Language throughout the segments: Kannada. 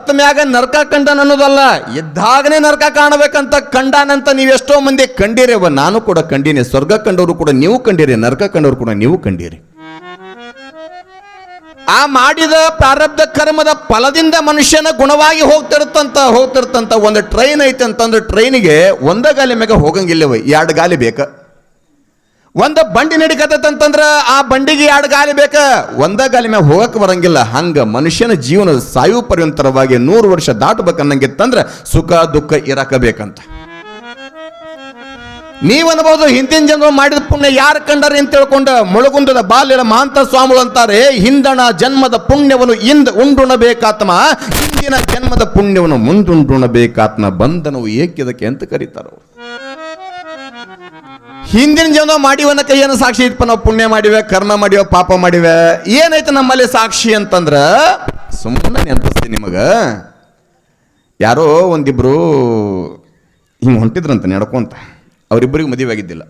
ಮ್ಯಾಗ ನರ್ಕ ಕಂಡನ ಅನ್ನೋದಲ್ಲ ಇದ್ದಾಗನೇ ನರ್ಕ ಕಾಣಬೇಕಂತ ಕಂಡಾನಂತ ನೀವೆಷ್ಟೋ ಮಂದಿ ಕಂಡಿರೇವ ನಾನು ಕೂಡ ಕಂಡೀನಿ, ಸ್ವರ್ಗ ಕಂಡವರು ಕೂಡ ನೀವು ಕಂಡಿರಿ, ನರ್ಕ ಕಂಡವರು ಕೂಡ ನೀವು ಕಂಡೀರಿ. ಆ ಮಾಡಿದ ಪ್ರಾರಬ್ಧ ಕರ್ಮದ ಫಲದಿಂದ ಮನುಷ್ಯನ ಗುಣವಾಗಿ ಹೋಗ್ತಿರ್ತಂತ ಹೋಗ್ತಿರ್ತಂತ ಒಂದು ಟ್ರೈನ್ ಐತೆ ಅಂತಂದ್ರೆ ಟ್ರೈನಿಗೆ ಒಂದ ಗಾಲಿ ಮ್ಯಾಗ ಹೋಗಂಗಿಲ್ಲವ ಎರಡು ಗಾಲಿ ಬೇಕ? ಒಂದು ಬಂಡಿ ನಡಿಕತ್ತಂತಂದ್ರ ಆ ಬಂಡಿಗೆ ಎರಡು ಗಾಲಿ ಬೇಕ. ಒಂದ ಗಾಲಿ ಮ್ಯಾಗ ಹೋಗಕ್ಕೆ ಬರಂಗಿಲ್ಲ. ಹಂಗ ಮನುಷ್ಯನ ಜೀವನ ಸಾಯು ಪರ್ಯಂತರವಾಗಿ ನೂರು ವರ್ಷ ದಾಟಬೇಕನ್ನಂಗಿತ್ತಂದ್ರ ಸುಖ, ದುಃಖ ಇರಕ ಬೇಕಂತ ನೀವು ಅನ್ಬೋದು ಹಿಂದಿನ ಜನ್ಮ ಮಾಡಿದ ಪುಣ್ಯ ಯಾರು ಕಂಡಾರೆ ಅಂತ ತಿಳ್ಕೊಂಡ ಮುಳುಗುಂದದ ಬಾಲ್ಯದ ಮಹಾಂತ ಸ್ವಾಮಿಗಳು ಅಂತಾರೆ ಹಿಂದಣ ಜನ್ಮದ ಪುಣ್ಯವನ್ನು ಇಂದ ಉಂಡುಣಬೇಕಾತ್ಮ. ಹಿಂದಿನ ಜನ್ಮದ ಪುಣ್ಯವನ್ನು ಮುಂದುಂಡುಣಬೇಕಾತ್ಮ. ಬಂಧನವು ಏಕಿದಕ್ಕೆ ಅಂತ ಕರೀತಾರ. ಹಿಂದಿನ ಜನ್ಮ ಮಾಡಿವನ್ನ ಕೈಯನ್ನು ಸಾಕ್ಷಿ ಇತ್ತಪ್ಪ ನಾವು ಪುಣ್ಯ ಮಾಡಿವೆ, ಕರ್ಮ ಮಾಡಿವೆ, ಪಾಪ ಮಾಡಿವೆ. ಏನೈತೆ ನಮ್ಮಲ್ಲಿ ಸಾಕ್ಷಿ ಅಂತಂದ್ರ, ಸುಮ್ಮನೆ ನೆನಪಿಸ್ತೀನಿ ನಿಮಗೆ. ಯಾರೋ ಒಂದಿಬ್ರು ಹಿಂಗೆ ಹೊಂಟಿದ್ರಂತ ನಡ್ಕೊಂತ. ಅವರಿಬ್ಬರಿಗೆ ಮದುವೆ ಆಗಿದ್ದಿಲ್ಲ.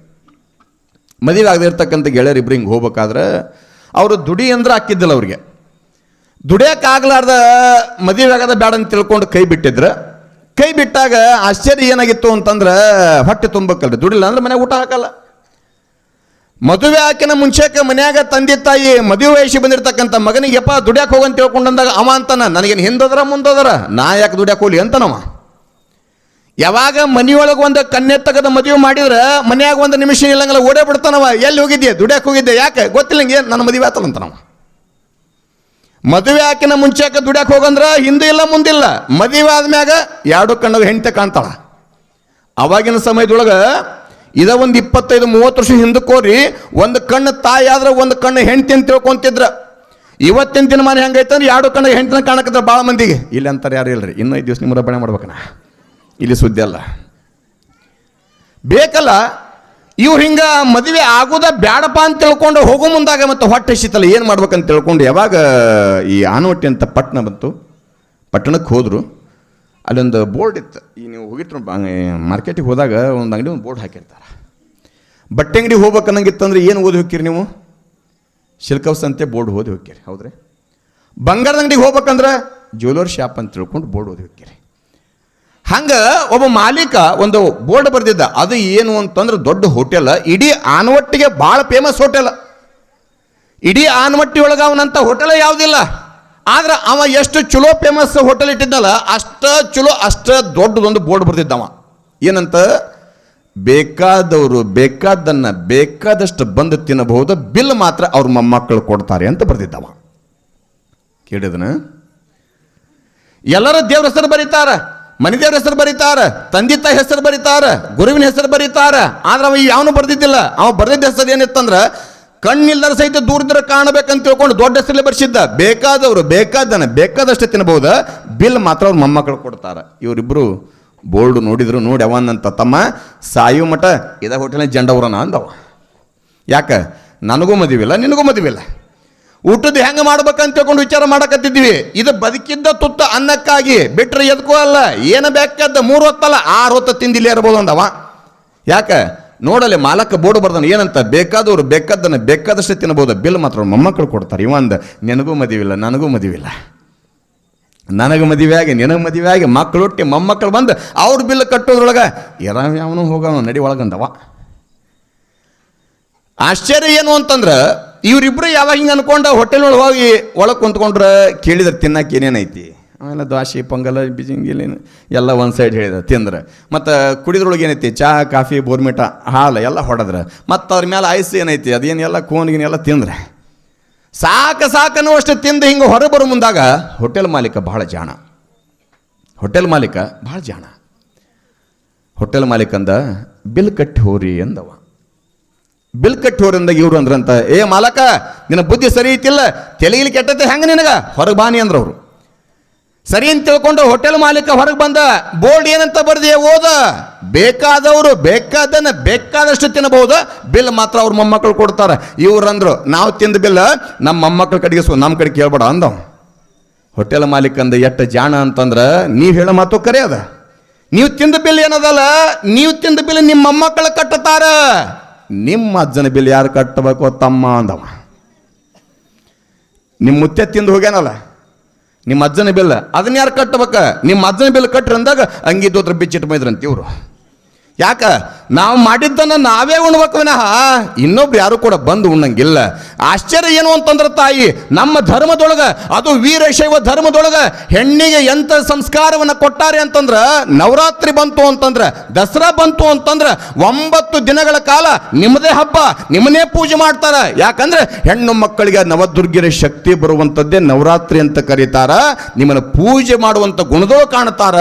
ಮದುವೆ ಆಗದಿರ್ತಕ್ಕಂಥ ಗೆಳೆಯರಿಬ್ರು ಹಿಂಗೆ ಹೋಗ್ಬೇಕಾದ್ರೆ, ಅವರು ದುಡಿ ಅಂದ್ರೆ ಹಾಕಿದ್ದಿಲ್ಲ ಅವ್ರಿಗೆ. ದುಡಿಯೋಕ್ಕಾಗ್ಲಾರ್ದ ಮದುವೆ ಆಗದ ಬೇಡ ಅಂತ ತಿಳ್ಕೊಂಡು ಕೈ ಬಿಟ್ಟಿದ್ರು. ಕೈ ಬಿಟ್ಟಾಗ ಆಶ್ಚರ್ಯ ಏನಾಗಿತ್ತು ಅಂತಂದ್ರೆ ಹೊಟ್ಟೆ ತುಂಬಕ್ಕಲ್ರಿ ದುಡಿಲ್ಲ ಅಂದ್ರೆ ಮನೆ ಊಟ ಹಾಕಲ್ಲ. ಮದುವೆ ಹಾಕಿನ ಮುಂಚೆಕ ಮನ್ಯಾಗ ತಂದೆ ತಾಯಿ ಮದುವೆ ವಯಸ್ಸಿ ಬಂದಿರ್ತಕ್ಕಂಥ ಮಗನಿಗೆ, ಯಪ್ಪ, ದುಡ್ಯಾಕೆ ಹೋಗಂತ ತಿಳ್ಕೊಂಡಂದಾಗ ಅವ ಅಂತಾನ, ನನಗೇನು ಹಿಂದೋದರ ಮುಂದದರ? ನಾ ಯಾಕೆ ದುಡ್ಯಾಕೆ ಹೋಗ್ಲಿ? ಅಂತನವ. ಯಾವಾಗ ಮನೆಯೊಳಗೆ ಒಂದು ಕನ್ನೆ ತಗದ ಮದುವೆ ಮಾಡಿದ್ರೆ ಮನ್ಯಾಗ ಒಂದು ನಿಮಿಷ ಇಲ್ಲಂಗಲ್ಲ ಓಡೇ ಬಿಡ್ತಾನವ. ಎಲ್ಲಿ ಹೋಗಿದ್ದೆ ದುಡ್ಯಾಕೆ ಹೋಗಿದ್ದೆ ಯಾಕೆ? ಗೊತ್ತಿಲ್ಲ ಏನು? ನನ್ನ ಮದುವೆ ಆತಲ್ಲಂತನವ ಮದುವೆ ಹಾಕಿನ ಮುಂಚೆಕ ದುಡ್ಯಾಕೆ ಹೋಗಂದ್ರ ಹಿಂದೆ ಇಲ್ಲ ಮುಂದಿಲ್ಲ ಮದುವೆ ಆದ್ಮ್ಯಾಗ ಎರಡು ಕಣ್ಣು ಹೆಂಡತಿ ಕಾಣ್ತಾಳ. ಅವಾಗಿನ ಸಮಯದೊಳಗ ಇದ ಒಂದು ಇಪ್ಪತ್ತೈದು, ಮೂವತ್ತು ವರ್ಷ ಹಿಂದಕ್ಕೆ ಹೋರಿ ಒಂದು ಕಣ್ಣು ತಾಯಿ ಆದ್ರೆ ಒಂದು ಕಣ್ಣು ಹೆಂಡತಿ ಅಂತ ತಿಳ್ಕೊಂತಿದ್ರ. ಇವತ್ತಿನ ದಿನ ದಿನಮಾನ ಹೆಂಗೈತಂದ್ರೆ ಎರಡು ಕಣ್ಣು ಹೆಂಡತಿನ ಕಾಣಕತ್ರ ಭಾಳ ಮಂದಿಗೆ. ಇಲ್ಲಿ ಅಂತಾರೆ ಯಾರು ಇಲ್ರಿ? ಇನ್ನೂ ಐದು ದಿವಸ ನಿಮ್ಮ ಬಣೆ ಮಾಡ್ಬೇಕನ ಇಲ್ಲಿ ಸುದ್ದಿ ಅಲ್ಲ. ಬೇಕಲ್ಲ ಇವ್ರು ಹಿಂಗ ಮದುವೆ ಆಗೋದ ಬ್ಯಾಡಪ್ಪ ಅಂತ ತಿಳ್ಕೊಂಡು ಹೋಗೋ ಮುಂದಾಗ ಮತ್ತೆ ಹೊಟ್ಟೆ ಹಸಿತಲ್ಲ ಏನು ಮಾಡ್ಬೇಕಂತ ತಿಳ್ಕೊಂಡು ಯಾವಾಗ ಈ ಆನವಟ್ಟಿ ಅಂತ ಪಟ್ಟಣ ಬಂತು, ಪಟ್ಟಣಕ್ಕೆ ಹೋದರು. ಅಲ್ಲೊಂದು ಬೋರ್ಡ್ ಇತ್ತು. ಈ ನೀವು ಹೋಗಿರ್ತೀರ ಮಾರ್ಕೆಟಿಗೆ ಹೋದಾಗ ಒಂದು ಅಂಗಡಿ ಒಂದು ಬೋರ್ಡ್ ಹಾಕಿರ್ತಾರೆ. ಬಟ್ಟೆ ಅಂಗಡಿ ಹೋಗ್ಬೇಕನ್ನಂಗಿತ್ತಂದ್ರೆ ಏನು ಓದಿ ಹೋಗ್ತೀರಿ ನೀವು? ಶಿಲ್ಕವ್ಸ್ ಅಂತೆ ಬೋರ್ಡ್ ಓದಿ ಹೋಗ್ತೀರಿ, ಹೌದ್ರಿ? ಬಂಗಾರದ ಅಂಗಡಿಗೆ ಹೋಗ್ಬೇಕಂದ್ರೆ ಜ್ಯುವೆಲರ್ ಶಾಪ್ ಅಂತ ತಿಳ್ಕೊಂಡು ಬೋರ್ಡ್ ಓದಿ ಹೋಗ್ತೀರಿ. ಹಂಗ ಒಬ್ಬ ಮಾಲೀಕ ಒಂದು ಬೋರ್ಡ್ ಬರೆದಿದ್ದ, ಅದು ಏನು ಅಂತಂದ್ರೆ ದೊಡ್ಡ ಹೋಟೆಲ್, ಇಡೀ ಆನವಟ್ಟಿಗೆ ಭಾಳ ಫೇಮಸ್ ಹೋಟೆಲ್. ಇಡೀ ಆನವಟ್ಟಿ ಒಳಗೆ ಅವನಂತ ಹೋಟೆಲ್ ಯಾವುದಿಲ್ಲ. ಆದ್ರೆ ಅವ ಎಷ್ಟು ಚಲೋ ಫೇಮಸ್ ಹೋಟೆಲ್ ಇಟ್ಟಿದ್ದಲ್ಲ, ಅಷ್ಟ ಚಲೋ, ಅಷ್ಟ ದೊಡ್ಡದೊಂದು ಬೋರ್ಡ್ ಬರ್ತಿದ್ದವ ಏನಂತ? ಬೇಕಾದವರು ಬೇಕಾದನ್ನ ಬೇಕಾದಷ್ಟು ಬಂದು ತಿನ್ನಬಹುದು, ಬಿಲ್ ಮಾತ್ರ ಅವ್ರ ಮೊಮ್ಮಕ್ಕಳು ಕೊಡ್ತಾರೆ ಅಂತ ಬರ್ತಿದ್ದವ ಕೇಳಿದನ? ಎಲ್ಲರ ದೇವ್ರ ಹೆಸರು ಬರೀತಾರ? ಮನೆ ದೇವ್ರ ಹೆಸರು ಬರೀತಾರ, ತಂದೆ ತಾಯಿ ಹೆಸರು ಬರೀತಾರ, ಗುರುವಿನ ಹೆಸರು ಬರೀತಾರ. ಆದ್ರೆ ಅವ ಯಾವನು ಬರ್ದಿದ್ದಿಲ್ಲ. ಅವ ಬರ್ದಿದ್ದ ಹೆಸರು ಏನಿತ್ತಂದ್ರ, ಕಣ್ಣಿಲ್ಲದ ಸಹಿತ ದೂರದ್ರ ಕಾಣಬೇಕಂತ ತಿಳ್ಕೊಂಡು ದೊಡ್ಡ ಹೆಸರಲ್ಲೇ ಬರ್ಸಿದ್ದ. ಬೇಕಾದವರು, ಬೇಕಾದನ, ಬೇಕಾದಷ್ಟು ತಿನ್ಬಹುದು. ಬಿಲ್ ಮಾತ್ರ ಅವ್ರ ಮೊಮ್ಮಕ್ಕಳು ಕೊಡ್ತಾರೆ. ಇವರಿಬ್ರು ಬೋರ್ಡ್ ನೋಡಿದ್ರು, ನೋಡಿ ಅವನಂತ ತಮ್ಮ ಸಾಯು ಮಠ, ಇದ ಹೋಟೆಲ್ ಜಂಡವ್ರನ ಅಂದವ. ಯಾಕ? ನನಗೂ ಮದುವಿಲ್ಲ, ನಿನಗೂ ಮದುವಿಲ್ಲ. ಊಟದ ಹೆಂಗೆ ಮಾಡ್ಬೇಕಂತ ತಿಳ್ಕೊಂಡು ವಿಚಾರ ಮಾಡಕತ್ತಿದ್ವಿ ಇದು ಬದುಕಿದ್ದ ತುತ್ತ ಅನ್ನಕ್ಕಾಗಿ ಬಿಟ್ರೆ ಎದಕ್ಕೂ ಅಲ್ಲ, ಏನು ಬೇಕಾದ ಮೂರು ಹೊತ್ತಲ್ಲ ಆರು ಹೊತ್ತು ತಿಂದಿಲ್ಲೇ ಇರ್ಬೋದು ಅಂದವ. ಯಾಕ? ನೋಡಲಿ ಮಾಲಕ ಬೋರ್ಡ್ ಬರ್ದನ, ಏನಂತ? ಬೇಕಾದವರು ಬೇಕಾದ್ದನ್ನು ಬೇಕಾದಷ್ಟು ತಿನ್ನಬಹುದು ಬಿಲ್ ಮಾತ್ರ ಮೊಮ್ಮಕ್ಕಳು ಕೊಡ್ತಾರೆ. ಇವಂದ ನಿನಗೂ ಮದುವಿಲ್ಲ ನನಗೂ ಮದುವಿಲ್ಲ ನನಗೆ ಮದುವೆಯಾಗಿ ನಿನಗೆ ಮದುವೆಯಾಗಿ ಮಕ್ಕಳು ಹುಟ್ಟಿ ಮೊಮ್ಮಕ್ಕಳು ಬಂದು ಅವ್ರ ಬಿಲ್ ಕಟ್ಟೋದ್ರೊಳಗೆ ಯಾರ ಯಾವನು ಹೋಗವ ನಡಿ ಒಳಗಂದವ. ಆಶ್ಚರ್ಯ ಏನು ಅಂತಂದ್ರೆ ಇವರಿಬ್ರು ಯಾವಾಗ ಹಿಂಗೆ ಅನ್ಕೊಂಡು ಹೋಟೆಲ್ ಒಳಗೆ ಹೋಗಿ ಒಳಗೆ ಕುಂತ್ಕೊಂಡ್ರೆ ಕೇಳಿದ್ರೆ ತಿನ್ನಕ್ಕೆ ಏನೇನೈತಿ ಆಮೇಲೆ ದ್ವಾಸಿ, ಪೊಂಗಲ್ ಬಿಜಿಂಗಿಲೇನು ಎಲ್ಲ ಒಂದು ಸೈಡ್ ಹೇಳಿದ ತಿಂದ್ರೆ. ಮತ್ತು ಕುಡಿದ್ರೊಳಗೆ ಏನೈತಿ? ಚಹಾ ಕಾಫಿ ಬೋರ್ಮಿಟ ಹಾಲು ಎಲ್ಲ ಹೊಡೆದ್ರೆ. ಮತ್ತು ಅದ್ರ ಮೇಲೆ ಐಸ್ ಏನೈತಿ? ಅದೇನೆಲ್ಲ ಕೋನ್ಗಿನೆಲ್ಲ ತಿಂದ್ರೆ. ಸಾಕು ಸಾಕನ್ನು ಅಷ್ಟು ತಿಂದು ಹಿಂಗೆ ಹೊರ ಬರೋ ಮುಂದಾಗ ಹೋಟೆಲ್ ಮಾಲೀಕ ಭಾಳ ಜಾಣ. ಹೋಟೆಲ್ ಮಾಲೀಕ ಭಾಳ ಜಾಣ. ಹೋಟೆಲ್ ಮಾಲೀಕಂದ, ಬಿಲ್ ಕಟ್ಟಿ ಹೋರಿ ಅಂದವ ಬಿಲ್ ಕಟ್ಟಿ ಇವರು ಅಂದ್ರಂತ, ಏ ಮಾಲಕ, ನಿನ್ನ ಬುದ್ಧಿ ಸರಿ ಐತಿಲ್ಲ ತೆಲಿಗಿಲಿ ಕೆಟ್ಟತೆ ಹೆಂಗೆ ನಿನಗ? ಹೊರಗೆ ಬಾನಿ ಅಂದ್ರೆ ಅವರು ಸರಿ ಅಂತ ತಿಳ್ಕೊಂಡು ಹೋಟೆಲ್ ಮಾಲೀಕ ಹೊರಗೆ ಬಂದ, ಬೋರ್ಡ್ ಏನಂತ ಬರ್ದಿ, ಓದ. ಬೇಕಾದವರು ಬೇಕಾದನ್ನ ಬೇಕಾದಷ್ಟು ತಿನ್ನಬಹುದು, ಬಿಲ್ ಮಾತ್ರ ಅವ್ರ ಮೊಮ್ಮಕ್ಕಳು ಕೊಡ್ತಾರೆ. ಇವ್ರಂದ್ರು ನಾವು ತಿಂದ ಬಿಲ್ ನಮ್ಮ ಮೊಮ್ಮಕ್ಕಳ ಕಡೆಗೆ ನಮ್ಮ ಕಡೆ ಕೇಳ್ಬೇಡ, ಅಂದವ್. ಹೋಟೆಲ್ ಮಾಲೀಕ ಅಂದ, ಎಟ್ಟ ಜಾಣ ಅಂತಂದ್ರೆ, ನೀವು ಹೇಳೋ ಮಾತು ಕರೆ ಅದ ನೀವು ತಿಂದ ಬಿಲ್ ಏನದಲ್ಲ, ನೀವು ತಿಂದ ಬಿಲ್ ನಿಮ್ಮ ಮೊಮ್ಮಕ್ಕಳು ಕಟ್ಟತಾರ. ನಿಮ್ಮ ಅಜ್ಜನ ಬಿಲ್ ಯಾರು ಕಟ್ಟಬೇಕು ತಮ್ಮ ಅಂದವ. ನಿಮ್ಮ ಮುತ್ತೆ ತಿಂದು ಹೋಗ್ಯಾನಲ್ಲ, ನಿಮ್ಮ ಅಜ್ಜನ ಬಿಲ್ ಅದನ್ನ ಯಾರು ಕಟ್ಟಬೇಕ? ನಿಮ್ಮ ಅಜ್ಜನ ಬಿಲ್ ಕಟ್ಟ್ರಿ ಅಂದಾಗ ಅಂಗಿ ದೋತ್ರ ಬಿಚ್ಚಿಟ್ಟು ಮೈದ್ರಂತ ಇವರು. ಯಾಕ? ನಾವು ಮಾಡಿದ್ದನ್ನು ನಾವೇ ಉಣ್ಬೇಕು ವಿನಃ. ಇನ್ನೊಬ್ರು ಯಾರು ಕೂಡ ಬಂದು ಉಣ್ಣಂಗಿಲ್ಲ. ಆಶ್ಚರ್ಯ ಏನು ಅಂತಂದ್ರೆ ತಾಯಿ, ನಮ್ಮ ಧರ್ಮದೊಳಗೆ, ಅದು ವೀರಶೈವ ಧರ್ಮದೊಳಗೆ ಹೆಣ್ಣಿಗೆ ಎಂಥ ಸಂಸ್ಕಾರವನ್ನ ಕೊಟ್ಟಾರೆ ಅಂತಂದ್ರ, ನವರಾತ್ರಿ ಬಂತು ಅಂತಂದ್ರ, ದಸರಾ ಬಂತು ಅಂತಂದ್ರ, ಒಂಬತ್ತು ದಿನಗಳ ಕಾಲ ನಿಮ್ಮದೇ ಹಬ್ಬ, ನಿಮ್ಮನ್ನೇ ಪೂಜೆ ಮಾಡ್ತಾರೆ. ಯಾಕಂದ್ರೆ ಹೆಣ್ಣು ಮಕ್ಕಳಿಗೆ ನವದುರ್ಗಿರ ಶಕ್ತಿ ಬರುವಂಥದ್ದೇ ನವರಾತ್ರಿ ಅಂತ ಕರೀತಾರ. ನಿಮ್ಮನ್ನ ಪೂಜೆ ಮಾಡುವಂತ ಗುಣದೋ ಕಾಣ್ತಾರ.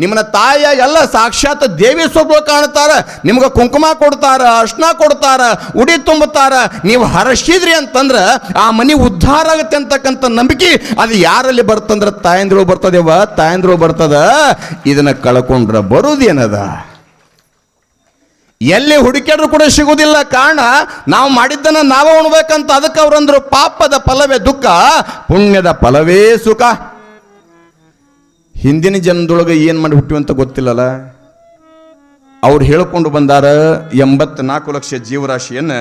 ನಿಮ್ಮನ್ನ ತಾಯಿಯ ಎಲ್ಲ ಸಾಕ್ಷಾತ್ ದೇವಿ ಸ್ವರೂಪ ಕಾಣ್ತಾರ. ನಿಮ್ಗೆ ಕುಂಕುಮ ಕೊಡ್ತಾರ, ಅರ್ಶನ ಕೊಡ್ತಾರ, ಉಡಿ ತುಂಬುತ್ತಾರ, ನೀವು ಹರಸಿದ್ರಿ ಅಂತಂದ್ರ ಆ ಮನಿ ಉದ್ಧಾರ ಆಗುತ್ತೆ ಅಂತಕ್ಕಂಥ ನಂಬಿಕೆ ಅದು ಯಾರಲ್ಲಿ ಬರ್ತಂದ್ರ ತಾಯಂದ್ರು ಬರ್ತದೇವ ತಾಯಂದ್ರು ಬರ್ತದ. ಇದನ್ನ ಕಳ್ಕೊಂಡ್ರ ಬರುದೇನದ ಎಲ್ಲಿ ಹುಡುಕ್ಯಾಡ್ರು ಕೂಡ ಸಿಗುವುದಿಲ್ಲ ಕಾರಣ ನಾವು ಮಾಡಿದ್ದನ್ನ ನಾವೇ ಉಣ್ಬೇಕಂತ ಅದಕ್ಕೆ ಅವ್ರಂದ್ರು ಪಾಪದ ಫಲವೇ ದುಃಖ, ಪುಣ್ಯದ ಫಲವೇ ಸುಖ. ಹಿಂದಿನ ಜನದೊಳಗೆ ಏನು ಮಾಡಿ ಹುಟ್ಟಿವಂತ ಗೊತ್ತಿಲ್ಲಲ್ಲ ಅವ್ರು ಹೇಳ್ಕೊಂಡು ಬಂದಾರ ಎಂಬತ್ನಾಲ್ಕು ಲಕ್ಷ ಜೀವರಾಶಿಯನ್ನು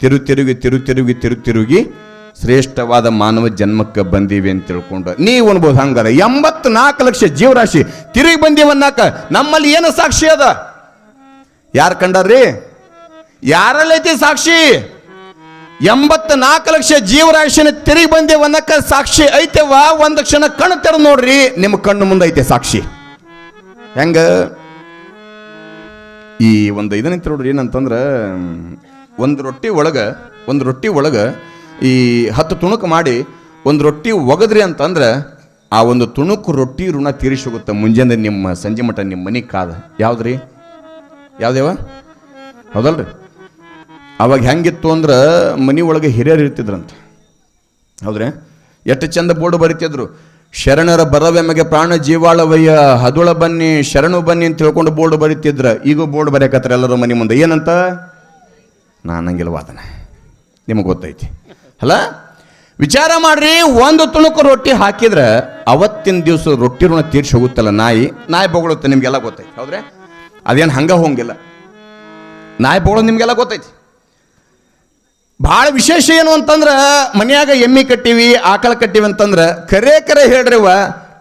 ತಿರು ತಿರುಗಿ ತಿರು ತಿರುಗಿ ತಿರು ತಿರುಗಿ ಶ್ರೇಷ್ಠವಾದ ಮಾನವ ಜನ್ಮಕ್ಕೆ ಬಂದೀವಿ ಅಂತ ತಿಳ್ಕೊಂಡು. ನೀವು ಅನ್ಬೋದು ಹಂಗಾರ. ಎಂಬತ್ನಾಲ್ಕು ಲಕ್ಷ ಜೀವರಾಶಿ ತಿರುಗಿ ಬಂದೀವನ್ನಾಕ ನಮ್ಮಲ್ಲಿ ಏನು ಸಾಕ್ಷಿ ಅದ? ಯಾರು ಕಂಡಾರ್ರಿ? ಯಾರಲ್ಲೈತಿ ಸಾಕ್ಷಿ? ಎಂಬತ್ತ ನಾಲ್ಕು ಲಕ್ಷ ಜೀವರಾಶಿನ ತಿರುಗಿ ಬಂದೇವನ್ನಕ್ಕ ಸಾಕ್ಷಿ ಐತೆವಾ ಒಂದು ಕ್ಷಣ ಕಣ್ಣು ತೆರ ನೋಡ್ರಿ, ನಿಮ್ಮ ಕಣ್ಣು ಮುಂದೆ ಐತೆ ಸಾಕ್ಷಿ. ಹೆಂಗ? ಈ ಒಂದು ಇದನ್ನ ನೋಡ್ರಿ ಏನಂತಂದ್ರೆ, ಒಂದು ರೊಟ್ಟಿ ಒಳಗೆ, ಒಂದು ರೊಟ್ಟಿ ಒಳಗೆ ಈ ಹತ್ತು ತುಣುಕು ಮಾಡಿ, ಒಂದು ರೊಟ್ಟಿ ಒಗದ್ರಿ ಅಂತಂದ್ರೆ, ಆ ಒಂದು ತುಣುಕು ರೊಟ್ಟಿ ಋಣ ತೀರಿಸಿ ಹೋಗುತ್ತೆ ಮುಂಜಾನೆ ನಿಮ್ಮ ಸಂಜೆ ಮಟ್ಟ ನಿಮ್ಮ ಮನೆ ಕಾದ. ಯಾವ್ದ್ರಿ? ಯಾವ್ದೇವ? ಹೌದಲ್ರಿ. ಅವಾಗ ಹೆಂಗಿತ್ತು ಅಂದ್ರೆ, ಮನೆ ಒಳಗೆ ಹಿರಿಯರು ಇರ್ತಿದ್ರಂತ. ಹೌದ್ರಿ? ಎಷ್ಟು ಚಂದ ಬೋರ್ಡ್ ಬರಿತಿದ್ರು. ಶರಣರ ಬರವೆಮಗೆ ಪ್ರಾಣ ಜೀವಾಳವಯ್ಯ. ಹದುಳ ಬನ್ನಿ, ಶರಣು ಬನ್ನಿ ಅಂತ ತಿಳ್ಕೊಂಡು ಬೋರ್ಡ್ ಬರೀತಿದ್ರ. ಈಗ ಬೋರ್ಡ್ ಬರೆಯಕತ್ರ ಎಲ್ಲರೂ ಮನೆ ಮುಂದೆ. ಏನಂತ? ನಾನಂಗಿಲ್ಲ ವಾದನೆ ನಿಮಗೆ ಗೊತ್ತೈತಿ. ಅಲ್ಲ? ವಿಚಾರ ಮಾಡ್ರಿ, ಒಂದು ತುಣುಕು ರೊಟ್ಟಿ ಹಾಕಿದ್ರೆ ಅವತ್ತಿನ ದಿವಸ ರೊಟ್ಟಿ ಋಣ ತೀರ್ಸಿ ಹೋಗುತ್ತಲ್ಲ ನಾಯಿ? ನಾಯಿ ಬೊಗಳುತ್ತೆ, ನಿಮ್ಗೆಲ್ಲ ಗೊತ್ತೈತಿ. ಹೌದ್ರೆ? ಅದೇನು ಹಂಗ ಹೋಗಂಗಿಲ್ಲ ನಾಯಿ ಬೊಗಳು ನಿಮ್ಗೆಲ್ಲ ಗೊತ್ತೈತಿ. ಭಾಳ ವಿಶೇಷ ಏನು ಅಂತಂದ್ರೆ, ಮನ್ಯಾಗ ಎಮ್ಮಿ ಕಟ್ಟಿವಿ, ಆಕಳ ಕಟ್ಟಿವಿ ಅಂತಂದ್ರೆ, ಕರೆ ಕರೆ ಹೇಳ್ರಿವ,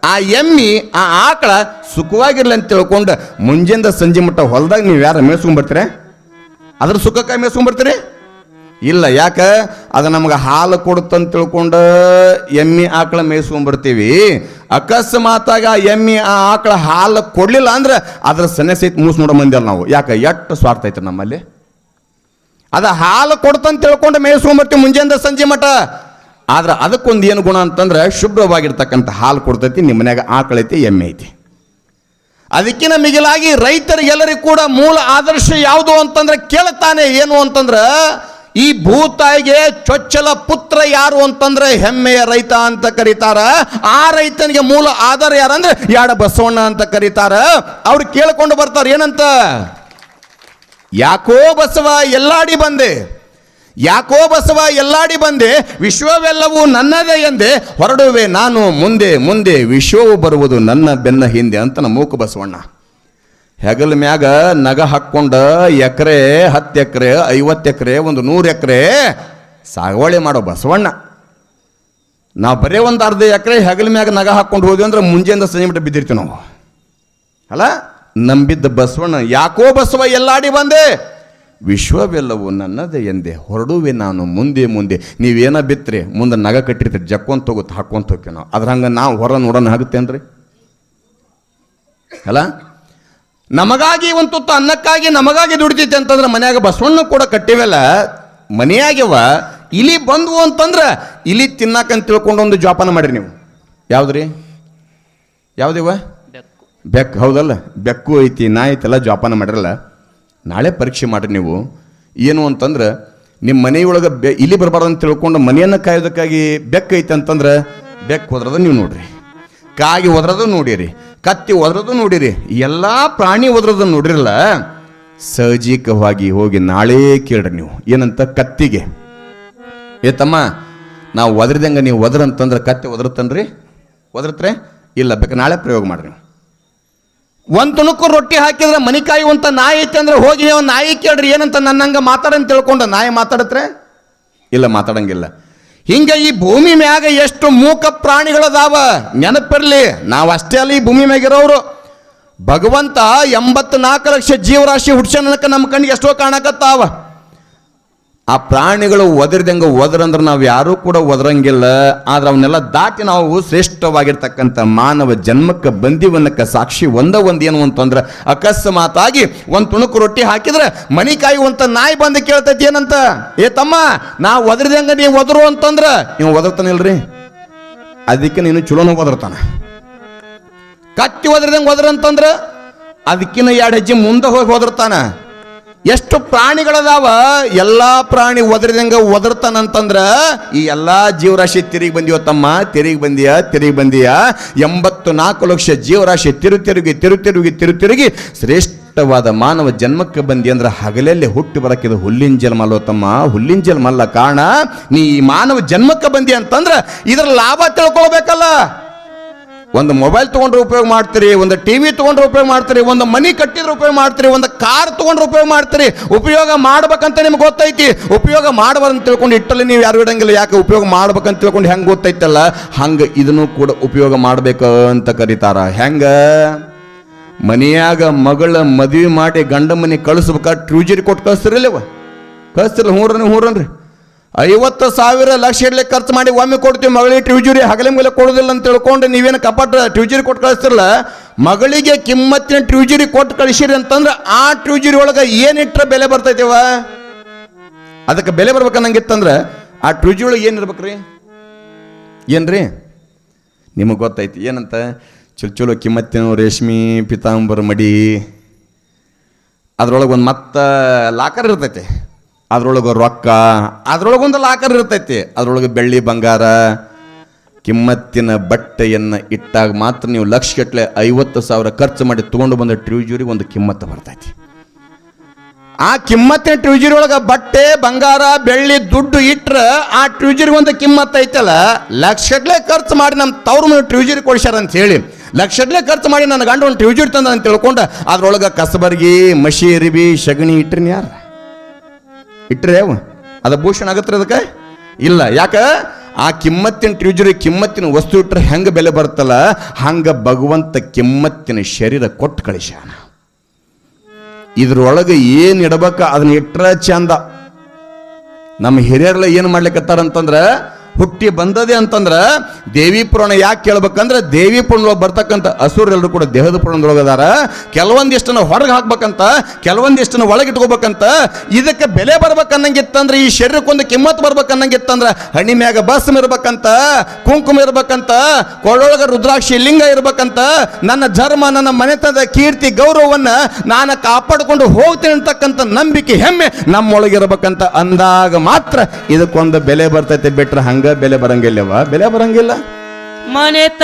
ಆ ಎಮ್ಮಿ, ಆ ಆಕಳ ಸುಖವಾಗಿರ್ಲಿ ಅಂತ ತಿಳ್ಕೊಂಡು ಮುಂಜಾನೆ ಸಂಜೆ ಮಟ್ಟ ಹೊಲದಾಗ ನೀವು ಯಾರು ಮೇಯ್ಸ್ಕೊಂಡ್ಬರ್ತೀರ ಅದ್ರ ಸುಖಕ್ಕಾಗಿ ಮೇಯ್ಸ್ಕೊಂಡ್ಬರ್ತೀರಿ ಇಲ್ಲ, ಯಾಕ? ಅದು ನಮ್ಗೆ ಹಾಲು ಕೊಡುತ್ತಂತ ತಿಳ್ಕೊಂಡು ಎಮ್ಮಿ, ಆಕಳ ಮೇಯ್ಸ್ಕೊಂಡ್ಬರ್ತೀವಿ ಅಕಸ್ಮಾತಾಗ ಆ ಎಮ್ಮಿ, ಆ ಆಕಳ ಹಾಲು ಕೊಡಲಿಲ್ಲ ಅಂದ್ರೆ ಅದ್ರ ಸನ್ನೆ ಸಹಿತ ಮೂಸ್ ನೋಡೋ ಮಂದಿ ನಾವು. ಯಾಕೆ? ಎಷ್ಟು ಸ್ವಾರ್ಥ ಐತೆ ನಮ್ಮಲ್ಲಿ. ಅದ ಹಾಲು ಕೊಡ್ತಂತ ತಿಳ್ಕೊಂಡು ಮೇಯಿಸ್ಕೊಂಡ್ಬರ್ತೀವಿ ಮುಂಜಾನೆ ಸಂಜೆ ಮಠ. ಆದ್ರೆ ಅದಕ್ಕೊಂದು ಏನು ಗುಣ ಅಂತಂದ್ರೆ ಶುಭ್ರವಾಗಿರ್ತಕ್ಕಂಥ ಹಾಲು ಕೊಡ್ತೈತಿ ನಿಮ್ಮ ಮನ್ಯಾಗ ಆಕಳೈತಿ ಎಮ್ಮೆ ಐತಿ. ಅದಕ್ಕಿಂತ ಮಿಗಿಲಾಗಿ ರೈತರಿಗೆಲ್ಲರಿಗೂ ಕೂಡ ಮೂಲ ಆದರ್ಶ ಯಾವುದು ಅಂತಂದ್ರೆ ಕೇಳ್ತಾನೆ ಏನು ಅಂತಂದ್ರೆ, ಈ ಭೂತಾಯಿಗೆ ಚೊಚ್ಚಲ ಪುತ್ರ ಯಾರು ಅಂತಂದ್ರೆ ಹೆಮ್ಮೆಯ ರೈತ ಅಂತ ಕರೀತಾರ. ಆ ರೈತನಿಗೆ ಮೂಲ ಆಧಾರ ಯಾರಂದ್ರೆ, ಯಾಡ ಬಸವಣ್ಣ ಅಂತ ಕರೀತಾರ. ಅವ್ರು ಕೇಳ್ಕೊಂಡು ಬರ್ತಾರೆ ಏನಂತ? ಯಾಕೋ ಬಸವ ಎಲ್ಲಾಡಿ ಬಂದೆ. ಯಾಕೋ ಬಸವ ಎಲ್ಲಾಡಿ ಬಂದೆ, ವಿಶ್ವವೆಲ್ಲವೂ ನನ್ನದೇ ಎಂದೆ. ಹೊರಡುವೆ ನಾನು ಮುಂದೆ ಮುಂದೆ ವಿಶ್ವವು ಬರುವುದು ನನ್ನ ಬೆನ್ನ ಹಿಂದೆ ಅಂತ ಮೂಕ ಬಸವಣ್ಣ. ಹೆಗಲ ಮ್ಯಾಗ ನಗ ಹಾಕ್ಕೊಂಡ ಎಕರೆ, ಹತ್ತು ಎಕರೆ, ಐವತ್ತು ಎಕರೆ, ಒಂದು ನೂರು ಎಕರೆ ಸಾಗುವಳಿ ಮಾಡೋ ಬಸವಣ್ಣ. ನಾವು ಬರೀ ಒಂದು ಅರ್ಧ ಎಕರೆ ಹೆಗಲ ಮ್ಯಾಗ ನಗ ಹಾಕ್ಕೊಂಡು ಹೋದ್ವಿ ಅಂದ್ರೆ ಮುಂಜಾನೆ ಸಂಜೆ ಮಟ್ಟ ಬಿದ್ದಿರ್ತೀವಿ ನಾವು. ಅಲ್ಲ? ನಂಬಿದ್ದ ಬಸವಣ್ಣ ಯಾಕೋ ಬಸವ ಎಲ್ಲಾಡಿ ಬಂದೆ? ವಿಶ್ವವೆಲ್ಲವೂ ನನ್ನದೇ ಎಂದೆ. ಹೊರಡುವೆ ನಾನು ಮುಂದೆ ಮುಂದೆ. ನೀವೇನ ಬಿತ್ತರಿ? ಮುಂದೆ ನಗ ಕಟ್ಟಿರ್ತೀರಿ. ಜಕ್ಕೊಂತ ಹೋಗುತ್ತೆ ಹಾಕ್ಕೊಂತ ಹೋಗ್ತೀವಿ ನಾವು ಅದ್ರ ಹಂಗೆ ನಾವು ಹೊರ ನೋಡೋಣ ಆಗುತ್ತೇನ್ರಿ ಅಲ್ಲ? ನಮಗಾಗಿ ಒಂದು ತುತ್ತು ಅನ್ನಕ್ಕಾಗಿ ನಮಗಾಗಿ ದುಡಿತೈತೆ ಅಂತಂದ್ರೆ ಮನ್ಯಾಗ ಬಸವಣ್ಣ ಕೂಡ ಕಟ್ಟಿವೆಲ್ಲ. ಮನೆಯಾಗ್ಯವ. ಇಲಿ ಬಂದ್ವು ಅಂತಂದ್ರೆ ಇಲಿ ತಿನ್ನಾಕಂತ ತಿಳ್ಕೊಂಡು ಒಂದು ಜೋಪಾನ ಮಾಡಿರಿ ನೀವು. ಯಾವ್ದ್ರಿ? ಯಾವ್ದಿವ? ಬೆಕ್ಕು ಹೌದಲ್ಲ? ಬೆಕ್ಕು ಐತಿ ನಾ ಐತೆಲ್ಲ, ಜೋಪಾನ ಮಾಡಿರಲ್ಲ. ನಾಳೆ ಪರೀಕ್ಷೆ ಮಾಡಿರಿ ನೀವು. ಏನು ಅಂತಂದ್ರೆ ನಿಮ್ಮ ಮನೆಯೊಳಗೆ ಬೆ, ಇಲ್ಲಿ ಬರಬಾರ್ದು ಅಂತ ತಿಳ್ಕೊಂಡು ಮನೆಯನ್ನು ಕಾಯೋದಕ್ಕಾಗಿ ಬೆಕ್ಕು ಐತೆ ಅಂತಂದ್ರೆ ಬೆಕ್ಕು ಹೋದ್ರದ ನೀವು ನೋಡಿರಿ. ಕಾಗಿ ಒದ್ರದು ನೋಡಿರಿ, ಕತ್ತಿ ಒದ್ರದು ನೋಡಿರಿ, ಎಲ್ಲ ಪ್ರಾಣಿ ಒದ್ರದು ನೋಡಿರಲ್ಲ, ಸಹಜಿಕವಾಗಿ ಹೋಗಿ ನಾಳೆ ಕೇಳ್ರಿ ನೀವು. ಏನಂತ? ಕತ್ತಿಗೆ. ಏ ತಮ್ಮ, ನಾವು ಒದ್ರದಂಗೆ ನೀವು ಒದ್ರ ಅಂತಂದ್ರೆ ಕತ್ತಿ ಒದರುತ್ತನ್ರಿ? ಒದ್ರತ್ರೆ? ಇಲ್ಲ, ಬೇಕು, ನಾಳೆ ಪ್ರಯೋಗ ಮಾಡ್ರಿ ನೀವು. ಒಂದು ತುಣುಕು ರೊಟ್ಟಿ ಹಾಕಿದ್ರೆ ಮನಿ ಕಾಯುವಂಥ ನಾಯಿ ಐತೆ ಅಂದ್ರೆ ಹೋಗಿ ನೀವು ನಾಯಿ ಕೇಳ್ರಿ, ಏನಂತ ನನ್ನಂಗೆ ಮಾತಾಡಂತ ತಿಳ್ಕೊಂಡು ನಾಯಿ ಮಾತಾಡತ್ರೆ? ಇಲ್ಲ, ಮಾತಾಡಂಗಿಲ್ಲ. ಹಿಂಗೆ ಈ ಭೂಮಿ ಮ್ಯಾಗ ಎಷ್ಟು ಮೂಕ ಪ್ರಾಣಿಗಳದಾವ? ನೆನಪಿರ್ಲಿ, ನಾವು ಅಷ್ಟೇ ಅಲ್ಲ ಈ ಭೂಮಿ ಮ್ಯಾಗಿರೋರು ಭಗವಂತ ಎಂಬತ್ನಾಲ್ಕು ಲಕ್ಷ ಜೀವರಾಶಿ ಹುಡ್ಸನಕ ನಮ್ಮ ಕಣ್ಣಿಗೆ ಎಷ್ಟೋ ಕಾಣಕತ್ತಾವ. ಆ ಪ್ರಾಣಿಗಳು ಒದರಿದಂಗೆ ಒದರಂದ್ರೆ ನಾವು ಯಾರೂ ಕೂಡ ಒದರಂಗಿಲ್ಲ. ಆದ್ರೆ ಅವನ್ನೆಲ್ಲ ದಾಟಿ ನಾವು ಶ್ರೇಷ್ಠವಾಗಿರ್ತಕ್ಕಂಥ ಮಾನವ ಜನ್ಮಕ್ಕೆ ಬಂದಿವನ್ನಕ್ಕೆ ಸಾಕ್ಷಿ ಒಂದ ಒಂದು ಏನು ಅಂತಂದ್ರೆ ಅಕಸ್ಮಾತಾಗಿ ಒಂದು ತುಣುಕು ರೊಟ್ಟಿ ಹಾಕಿದ್ರೆ ಮನಿ ಕಾಯುವಂಥ ನಾಯಿ ಬಂದು ಕೇಳ್ತೈತಿ ಏನಂತ? ಏ ತಮ್ಮ, ನಾ ಒದರಿದಂಗೆ ನೀವು ಒದರು ಅಂತಂದ್ರೆ ನೀವು ಒದರ್ತಾನಿಲ್ರಿ ಅದಕ್ಕೆ ನೀನು ಚಲೋನು ಒದರ್ತಾನ. ಕಟ್ಟಿ ಒದರಿದಂಗೆ ಒದರಂತಂದ್ರೆ ಅದಕ್ಕಿನ್ನ ಎರಡು ಹೆಜ್ಜೆ ಮುಂದೆ ಹೋಗಿ ಹೋದಿರ್ತಾನ ಎಷ್ಟು ಪ್ರಾಣಿಗಳದಾವ? ಎಲ್ಲಾ ಪ್ರಾಣಿ ಒದರಿದಂಗ ಒದರ್ತಾನಂತಂದ್ರ ಈ ಎಲ್ಲಾ ಜೀವರಾಶಿ ತಿರುಗಿ ಬಂದಿವ ತಮ್ಮ, ತಿರುಗಿ ಬಂದಿಯ ತಿರುಗಿ ಬಂದಿಯ? ಎಂಬತ್ತು ನಾಲ್ಕು ಲಕ್ಷ ಜೀವರಾಶಿ ತಿರು ತಿರುಗಿ ತಿರು ತಿರುಗಿ ತಿರು ತಿರುಗಿ ಶ್ರೇಷ್ಠವಾದ ಮಾನವ ಜನ್ಮಕ್ಕೆ ಬಂದಿ ಅಂದ್ರೆ ಹಗಲಲ್ಲಿ ಹುಟ್ಟಿ ಬರಕಿದ ಹುಲ್ಲಿನ ಜನ್ಮ ಅಲ್ಲೋ ತಮ್ಮ. ಹುಲ್ಲಿನ ಜನ್ಮ ಅಲ್ಲ ಕಾರಣ, ನೀ ಈ ಮಾನವ ಜನ್ಮಕ್ಕೆ ಬಂದಿ ಅಂತಂದ್ರ ಇದರ ಲಾಭ ತಿಳ್ಕೊಳ್ಬೇಕಲ್ಲ. ಒಂದು ಮೊಬೈಲ್ ತೊಗೊಂಡ್ರೆ ಉಪಯೋಗ ಮಾಡ್ತೀರಿ, ಒಂದು ಟಿ ವಿ ತೊಗೊಂಡ್ರೆ ಉಪಯೋಗ ಮಾಡ್ತೀರಿ, ಒಂದು ಮನಿ ಕಟ್ಟಿದ್ರೆ ಉಪಯೋಗ ಮಾಡ್ತೀರಿ, ಒಂದು ಕಾರ್ ತೊಗೊಂಡ್ರೆ ಉಪಯೋಗ ಮಾಡ್ತೀರಿ, ಉಪಯೋಗ ಮಾಡ್ಬೇಕಂತ ನಿಮ್ಗೆ ಗೊತ್ತೈತಿ. ಉಪಯೋಗ ಮಾಡಬಾರ್ದು ತಿಳ್ಕೊಂಡು ಇಟ್ಟಲ್ಲಿ ನೀವು ಯಾರು ಇಡಂಗಿಲ್ಲ, ಯಾಕೆ ಉಪಯೋಗ ಮಾಡ್ಬೇಕಂತ ತಿಳ್ಕೊಂಡು ಹೆಂಗೆ ಗೊತ್ತೈತಲ್ಲ, ಹಂಗೆ ಇದನ್ನು ಕೂಡ ಉಪಯೋಗ ಮಾಡ್ಬೇಕು ಅಂತ ಕರೀತಾರ. ಹೆಂಗ? ಮನೆಯಾಗ ಮಗಳ ಮದುವೆ ಮಾಡಿ ಗಂಡ ಮನೆ ಕಳಿಸ್ಬೇಕಾದ್ರೆ ಟ್ಯೂಜರಿ ಕೊಟ್ಟು ಕಳಿಸ್ತಿರಲಿವ ಕಳಿಸ್ತಿರಲ್ಲ ಹೂರನ್ರಿ ಹ್ಞೂರನ್ರಿ ಐವತ್ತು ಸಾವಿರ ಲಕ್ಷ ಇಡ್ಲಿ ಖರ್ಚು ಮಾಡಿ ಒಮ್ಮೆ ಕೊಡ್ತೀವಿ, ಮಗಳಿಗೆ ಟ್ಯೂಜರಿ ಹಗಲಿ ಮೇಲೆ ಕೊಡೋದಿಲ್ಲ ಅಂತ ತಿಳ್ಕೊಂಡು ನೀವೇನು ಕಪಟ ಟ್ಯೂಜರಿ ಕೊಟ್ಟು ಕಳಿಸ್ತಿರಲ್ಲ, ಮಗಳಿಗೆ ಕಿಮ್ಮತ್ತಿನ ಟ್ಯೂಜರಿ ಕೊಟ್ಟು ಕಳಿಸಿರಿ ಅಂತಂದ್ರೆ ಆ ಟ್ಯೂಜರಿ ಒಳಗೆ ಏನಿಟ್ಟರೆ ಬೆಲೆ ಬರ್ತೈತಿವ? ಅದಕ್ಕೆ ಬೆಲೆ ಬರ್ಬೇಕನ್ನಂಗಿತ್ತಂದ್ರೆ ಆ ಟ್ಯೂಜರಿ ಒಳಗೆ ಏನಿರ್ಬೇಕ್ರಿ ಏನ್ರಿ? ನಿಮಗೆ ಗೊತ್ತೈತಿ, ಏನಂತ? ಚಲೋ ಚಲೋ ಕಿಮ್ಮತ್ತಿನ ರೇಷ್ಮಿ, ಪಿತಾಂಬರ ಮಡಿ, ಅದ್ರೊಳಗೆ ಒಂದು ಮತ್ತೆ ಲಾಕರ್ ಇರ್ತೈತಿ. ಅದ್ರೊಳಗೆ ರೊಕ್ಕ ಅದ್ರೊಳಗೊಂದು ಲಾಕರ್ ಇರ್ತೈತಿ. ಅದ್ರೊಳಗೆ ಬೆಳ್ಳಿ ಬಂಗಾರ, ಕಿಮ್ಮತ್ತಿನ ಬಟ್ಟೆಯನ್ನು ಇಟ್ಟಾಗ ಮಾತ್ರ ನೀವು ಲಕ್ಷ ಗಟ್ಟಲೆ ಐವತ್ತು ಸಾವಿರ ಖರ್ಚು ಮಾಡಿ ತೊಗೊಂಡು ಬಂದ ಟ್ಯೂಜರಿಗೆ ಒಂದು ಕಿಮ್ಮತ್ತು ಬರ್ತೈತಿ. ಆ ಕಿಮ್ಮತ್ತಿನ ಟ್ಯೂಜರಿ ಒಳಗೆ ಬಟ್ಟೆ, ಬಂಗಾರ, ಬೆಳ್ಳಿ ದುಡ್ಡು ಇಟ್ರ ಆ ಟ್ಯೂಜರಿ ಒಂದು ಕಿಮ್ಮತ್ತೈತಲ್ಲ ಲಕ್ಷಗಟ್ಲೆ ಖರ್ಚು ಮಾಡಿ ನಮ್ಮ ತವ್ರ ಮನೆ ಕೊಡ್ಸ್ಯಾರ ಅಂತ ಹೇಳಿ ಲಕ್ಷಗಟ್ಲೆ ಖರ್ಚು ಮಾಡಿ ನನ್ನ ಗಂಡ ಒಂದು ಟ್ಯೂಜರಿ ತಂದ ಅಂತ ತಿಳ್ಕೊಂಡು, ಅದ್ರೊಳಗೆ ಕಸಬರ್ಗಿ ಮಶಿ ಅರಿಬಿ ಸಗಣಿ ಯಾರು? ಇಟ್ರೆ ಅದು ಭೂಷಣ ಆಗತ್ರಿ ಅದಕ್ಕೆ? ಇಲ್ಲ. ಯಾಕ? ಆ ಕಿಮ್ಮತ್ತಿನ ಟ್ಯೂಜರಿ ಕಿಮ್ಮತ್ತಿನ ವಸ್ತು ಇಟ್ಟರೆ ಹೆಂಗೆ ಬೆಲೆ ಬರುತ್ತಲ್ಲ? ಹಂಗೆ ಭಗವಂತ ಕಿಮ್ಮತ್ತಿನ ಶರೀರ ಕೊಟ್ಟು ಕಳಿಸ್ಯಾನ. ಇದ್ರೊಳಗೆ ಏನು ಇಡಬೇಕು ಅದನ್ನ ಇಟ್ಟರೆ ಚಂದ. ನಮ್ಮ ಹಿರಿಯರ್ಲ ಏನು ಮಾಡ್ಲಿಕ್ಕತ್ತಾರಂತಂದ್ರ ಹುಟ್ಟಿ ಬಂದದೆ ಅಂತಂದ್ರೆ ದೇವಿ ಪುರಾಣ ಯಾಕೆ ಕೇಳ್ಬೇಕಂದ್ರೆ ದೇವಿ ಪುರಾಣದೊಳಗೆ ಬರ್ತಕ್ಕಂಥ ಹಸುರೆಲ್ಲರೂ ಕೂಡ ದೇಹದ ಪುರಾಣದೊಳಗೆ ಅದಾರ. ಕೆಲವೊಂದಿಷ್ಟನ್ನು ಹೊರಗೆ ಹಾಕ್ಬೇಕಂತ ಕೆಲವೊಂದಿಷ್ಟನ್ನು ಒಳಗೆ ಇಟ್ಕೋಬೇಕಂತ, ಇದಕ್ಕೆ ಬೆಲೆ ಬರ್ಬೇಕನ್ನಂಗಿತ್ತಂದ್ರೆ, ಈ ಶರೀರಕ್ಕೊಂದು ಕಿಮ್ಮತ್ ಬರ್ಬೇಕನ್ನಂಗಿತ್ತಂದ್ರೆ ಹಣ್ಣಿ ಮ್ಯಾಗ ಬಸ್ ಇರ್ಬೇಕಂತ, ಕುಂಕುಮ ಇರ್ಬೇಕಂತ, ಕೊಳೊಳಗ ರುದ್ರಾಕ್ಷಿ ಲಿಂಗ ಇರ್ಬೇಕಂತ, ನನ್ನ ಧರ್ಮ, ನನ್ನ ಮನೆತನದ ಕೀರ್ತಿ, ಗೌರವವನ್ನ ನಾನು ಕಾಪಾಡಿಕೊಂಡು ಹೋಗ್ತೇನೆ ಅಂತಕ್ಕಂಥ ನಂಬಿಕೆ, ಹೆಮ್ಮೆ ನಮ್ಮೊಳಗಿರ್ಬೇಕಂತ ಅಂದಾಗ ಮಾತ್ರ ಇದಕ್ಕೊಂದು ಬೆಲೆ ಬರ್ತೈತೆ ಬಿಟ್ರೆ ಹಂಗ ಬೆಲೆ ಬರಂಗಿಲ್ಲವ? ಬೆಲೆ ಬರಂಗಿಲ್ಲ? ಮನೆತ